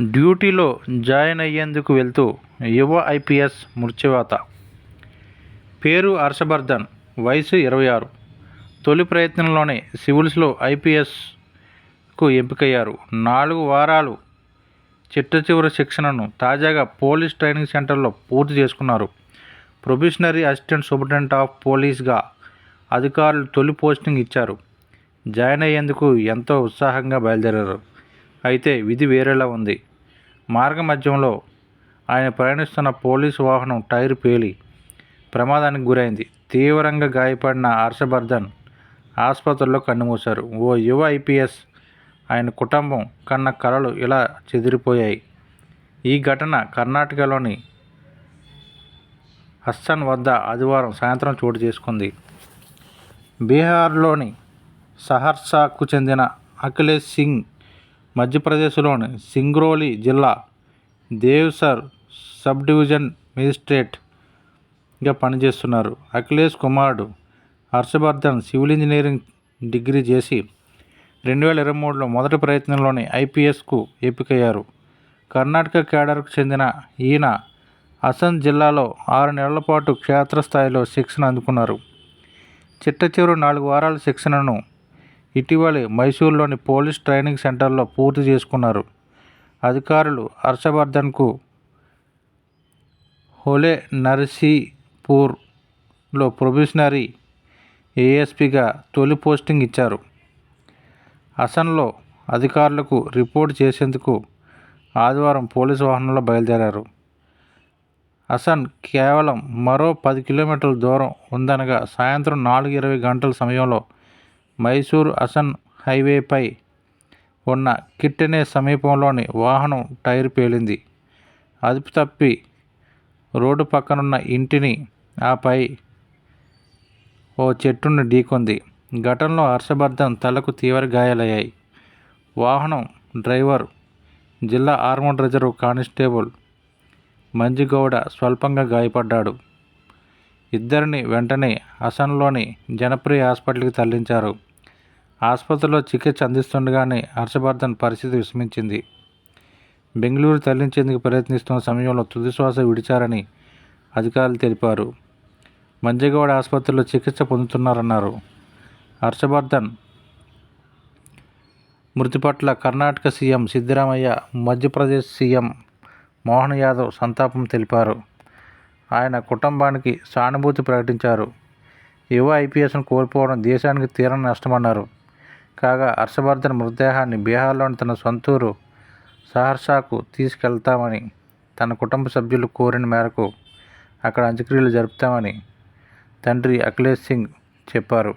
డ్యూటీలో జాయిన్ అయ్యేందుకు వెళ్తూ యువ ఐపీఎస్ మృత్యువాత పేరు హర్షవర్ధన్ వయసు ఇరవై ఆరు. తొలి ప్రయత్నంలోనే సివిల్స్లో ఐపీఎస్కు ఎంపికయ్యారు. నాలుగు వారాలు చిట్టచివరి శిక్షణను తాజాగా పోలీస్ ట్రైనింగ్ సెంటర్లో పూర్తి చేసుకున్నారు. ప్రొబిషనరీ అసిస్టెంట్ సూపరింటెండెంట్ ఆఫ్ పోలీస్గా అధికారులు తొలి పోస్టింగ్ ఇచ్చారు. జాయిన్ అయ్యేందుకు ఎంతో ఉత్సాహంగా బయలుదేరారు. అయితే విధి వేరేలా ఉంది. మార్గ మధ్యంలో ఆయన ప్రయాణిస్తున్న పోలీసు వాహనం టైర్ పేలి ప్రమాదానికి గురైంది. తీవ్రంగా గాయపడిన హర్షవర్ధన్ ఆసుపత్రిలో కన్నుమూశారు. ఓ యువ ఐపీఎస్ ఆయన కుటుంబం కన్న కలలు ఇలా చెదిరిపోయాయి. ఈ ఘటన కర్ణాటకలోని హస్సన్ వద్ద ఆదివారం సాయంత్రం చోటు చేసుకుంది. బీహార్లోని సహర్సాకు చెందిన అఖిలేష్ సింగ్ మధ్యప్రదేశ్లోని సింగ్రోలి జిల్లా దేవ్సర్ సబ్ డివిజన్ మేజిస్ట్రేట్గా పనిచేస్తున్నారు. అఖిలేష్ కుమారుడు హర్షవర్ధన్ సివిల్ ఇంజనీరింగ్ డిగ్రీ చేసి రెండు వేల ఇరవై మూడులో మొదటి ప్రయత్నంలోనే ఐపీఎస్కు ఎంపికయ్యారు. కర్ణాటక కేడర్కు చెందిన ఈయన అసన్ జిల్లాలో ఆరు నెలల పాటు క్షేత్రస్థాయిలో శిక్షణ అందుకున్నారు. చిట్ట చివరి నాలుగు వారాల శిక్షణను ఇటీవలే మైసూరులోని పోలీస్ ట్రైనింగ్ సెంటర్లో పూర్తి చేసుకున్నారు. అధికారులు హర్షవర్ధన్కు హోలే నర్సీపూర్లో ప్రొబిషనరీ ఏఎస్పీగా తొలి పోస్టింగ్ ఇచ్చారు. అసన్లో అధికారులకు రిపోర్ట్ చేసేందుకు ఆదివారం పోలీసు వాహనంలో బయలుదేరారు. అసన్ కేవలం మరో పది కిలోమీటర్ల దూరం ఉందనగా సాయంత్రం నాలుగు ఇరవై గంటల సమయంలో మైసూరు అసన్ హైవేపై ఉన్న కిట్టెనే సమీపంలోని వాహనం టైర్ పేలింది. అదుపు తప్పి రోడ్డు పక్కనున్న ఇంటిని ఆపై ఓ చెట్టును ఢీకొంది. ఘటనలో హర్షవర్ధన్ తలకు తీవ్ర గాయాలయ్యాయి. వాహనం డ్రైవర్ జిల్లా ఆర్మడ్ రిజర్వ్ కానిస్టేబుల్ మంజిగౌడ స్వల్పంగా గాయపడ్డాడు. ఇద్దరిని వెంటనే అసన్లోని జనప్రియ హాస్పిటల్కి తరలించారు. ఆసుపత్రిలో చికిత్స అందిస్తుండగానే హర్షవర్ధన్ పరిస్థితి విస్మించింది బెంగళూరు తరలించేందుకు ప్రయత్నిస్తున్న సమయంలో తుదిశ్వాస విడిచారని అధికారులు తెలిపారు. మంజగౌడ ఆసుపత్రిలో చికిత్స పొందుతున్నారన్నారు. హర్షవర్ధన్ మృతి పట్ల కర్ణాటక సీఎం సిద్ధరామయ్య మధ్యప్రదేశ్ సీఎం మోహన్ యాదవ్ సంతాపం తెలిపారు. ఆయన కుటుంబానికి సానుభూతి ప్రకటించారు. యువ ఐపీఎస్ను కోల్పోవడం దేశానికి తీరని నష్టమన్నారు. కాగా హర్షవర్ధన్ మృతదేహాన్ని బీహార్లోని తన సొంతూరు సహర్సాకు తీసుకెళ్తామని తన కుటుంబ సభ్యులు కోరిన మేరకు అక్కడ అంత్యక్రియలు జరుపుతామని తండ్రి అఖిలేష్ సింగ్ చెప్పారు.